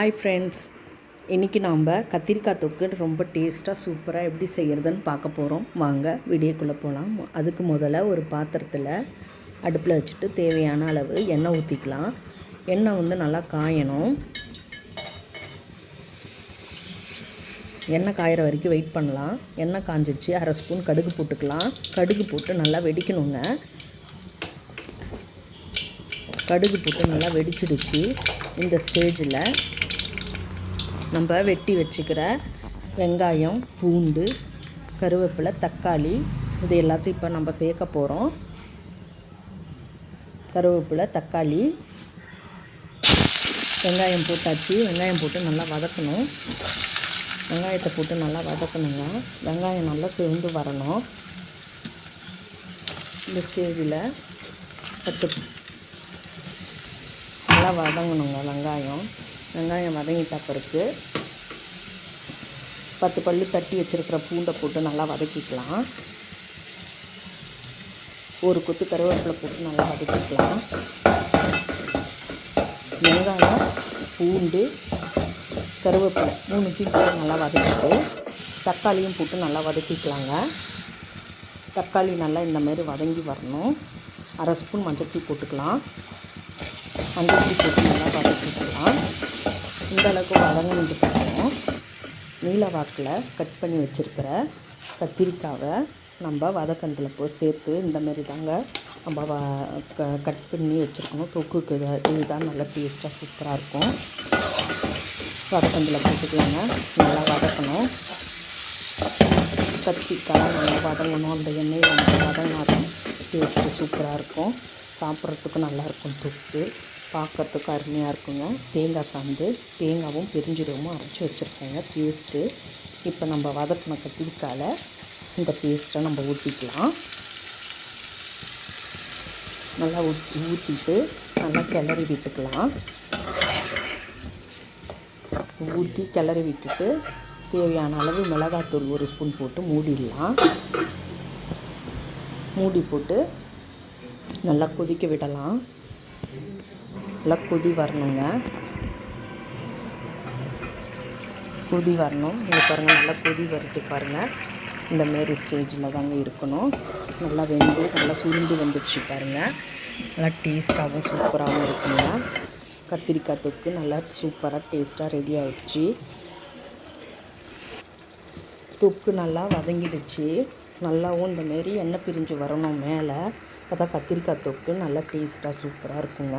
Hi friends இன்றைக்கி நாம் கத்திரிக்காய் தொக்கு ரொம்ப டேஸ்ட்டாக சூப்பராக எப்படி செய்கிறதுன்னு பார்க்க போகிறோம் வாங்க வீடியோக்குள்ளே போகலாம் அதுக்கு முதல்ல ஒரு பாத்திரத்தில் அடுப்பில் வச்சுட்டு தேவையான அளவு எண்ணெய் ஊற்றிக்கலாம் எண்ணெய் வந்து நல்லா காயணும். எண்ணெய் காயிற வரைக்கும் வெயிட் பண்ணலாம். எண்ணெய் காஞ்சிடுச்சு அரை ஸ்பூன் கடுகு போட்டுக்கலாம். கடுகு போட்டு நல்லா வெடிக்கணுங்க. கடுகு போட்டு நல்லா வெடிச்சிடுச்சு. இந்த ஸ்டேஜில் நம்ம வெட்டி வச்சுக்கிற வெங்காயம் பூண்டு கருவேப்பிலை தக்காளி இது எல்லாத்தையும் இப்போ நம்ம சேர்க்க போகிறோம் கருவேப்பிலை தக்காளி வெங்காயம் போட்டாச்சு. வெங்காயம் போட்டு நல்லா வதக்கணும். வெங்காயத்தை போட்டு நல்லா வதக்கணுங்க. வெங்காயம் நல்லா சிவந்து வரணும். இந்த ஸ்டேஜில் பத்து நல்லா வதங்கணுங்க வெங்காயம். வெங்காயம் வதங்கிட்டா பிறகு பத்து பல்லு தட்டி வச்சுருக்கிற பூண்டை போட்டு நல்லா வதக்கிக்கலாம். ஒரு கொத்து கருவேப்பிலை போட்டு நல்லா வதக்கிக்கலாம். வெங்காயம் பூண்டு கருவேப்பிலை மூணுத்தையும் போட்டு நல்லா வதக்கிட்டு தக்காளியும் போட்டு நல்லா வதக்கிக்கலாங்க. தக்காளி நல்லா இந்த மாதிரி வதங்கி வரணும். அரை ஸ்பூன் மஞ்சள் போட்டுக்கலாம். மஞ்சள் போட்டு நல்லா வதக்கிக்கலாம். இந்த அளவுக்கு வதங்கிட்டு போகணும் நீல வாக்கில் கட் பண்ணி வச்சுருக்கிற கத்திரிக்காவை நம்ம வதக்கந்தில் போய் சேர்த்து இந்தமாரி தாங்க நம்ம வ க கட் பண்ணி வச்சுருக்கணும் தொக்குக்கு இதுதான் நல்லா டேஸ்ட்டாக சூப்பராக இருக்கும். வதக்கந்தில் போட்டுக்கலாங்க. நல்லா வதக்கணும். கத்திரிக்காய் நல்லா வதங்கணும். அந்த எண்ணெய் வந்து வதங்கினாதான் டேஸ்ட்டு சூப்பராக இருக்கும். சாப்பிட்றதுக்கும் நல்லாயிருக்கும் தொக்கு. பார்க்குறதுக்கு அருமையாக இருக்குங்க. தேங்காய் சாந்து தேங்காவும் பெருஞ்சீரகமும் அரைச்சி வச்சுருக்கேங்க. பேஸ்ட்டு இப்போ நம்ம வதக்கின கத்திரிக்காயில் இந்த பேஸ்ட்டை நம்ம ஊற்றிக்கலாம் நல்லா ஊ ஊற்றிட்டு நல்லா கிளறி விட்டுக்கலாம். ஊற்றி கிளறி விட்டுட்டு தேவையான அளவு மிளகாத்தூள் ஒரு ஸ்பூன் போட்டு மூடிடலாம். மூடி போட்டு நல்லா கொதிக்க விடலாம். நல்லா கொதி வரணுங்க. கொதி வரணும். இங்கே பாருங்கள் நல்லா கொதி வருது பாருங்கள் இந்த மாரி ஸ்டேஜில் தாங்க இருக்கணும். நல்லா வெந்து நல்லா சுருண்டு வந்துடுச்சு பாருங்கள் நல்லா டேஸ்ட்டாகவும் சூப்பராகவும் இருக்குங்க. கத்திரிக்காய் தொக்கு நல்லா சூப்பராக டேஸ்ட்டாக ரெடி ஆகிடுச்சு தொக்கு நல்லா வதங்கிடுச்சு. நல்லாவும் இந்தமாரி எண்ணெய் பிரிஞ்சு வரணும் மேலே. அப்போ தான் கத்திரிக்காய் தொக்கு நல்லா டேஸ்ட்டாக சூப்பராக இருக்குங்க.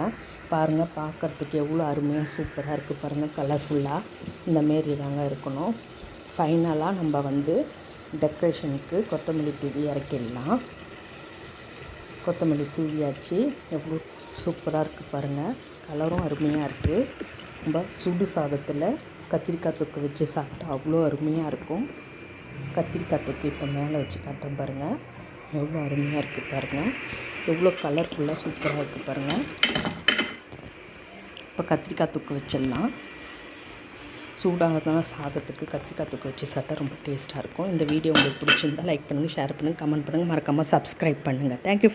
பாருங்கள் பார்க்குறதுக்கு எவ்வளோ அருமையாக சூப்பராக இருக்குது பாருங்கள் கலர்ஃபுல்லாக இந்தமாரி தாங்க இருக்கணும். ஃபைனலாக நம்ம வந்து டெக்கரேஷனுக்கு கொத்தமல்லி தூவி இறக்கிடலாம் கொத்தமல்லி தூவியாச்சு. எவ்வளோ சூப்பராக இருக்குது பாருங்கள் கலரும் அருமையாக இருக்குது நம்ம சுடு சாதத்தில் கத்திரிக்காய் தொக்கு வச்சு சாப்பிட்டா அவ்வளோ அருமையாக இருக்கும். கத்திரிக்காய் தொக்கு இப்போ மேலே வச்சு காட்டுறேன் பாருங்கள் எவ்வளோ அருமையாக இருக்குது பாருங்கள் எவ்வளோ கலர்ஃபுல்லாக சூப்பராக இருக்குது பாருங்கள் இப்போ கத்திரிக்காய் தொக்கு வச்சிடலாம். சூடாக சாதத்துக்கு கத்திரிக்காய் தொக்கு வச்சு சாப்பிட்டா ரொம்ப டேஸ்ட்டாக இருக்கும். இந்த வீடியோ உங்களுக்கு பிடிச்சிருந்தால் லைக் பண்ணுங்கள் ஷேர் பண்ணுங்கள் கமெண்ட் பண்ணுங்கள் மறக்காமல் சப்ஸ்கிரைப் பண்ணுங்கள் தேங்க்யூ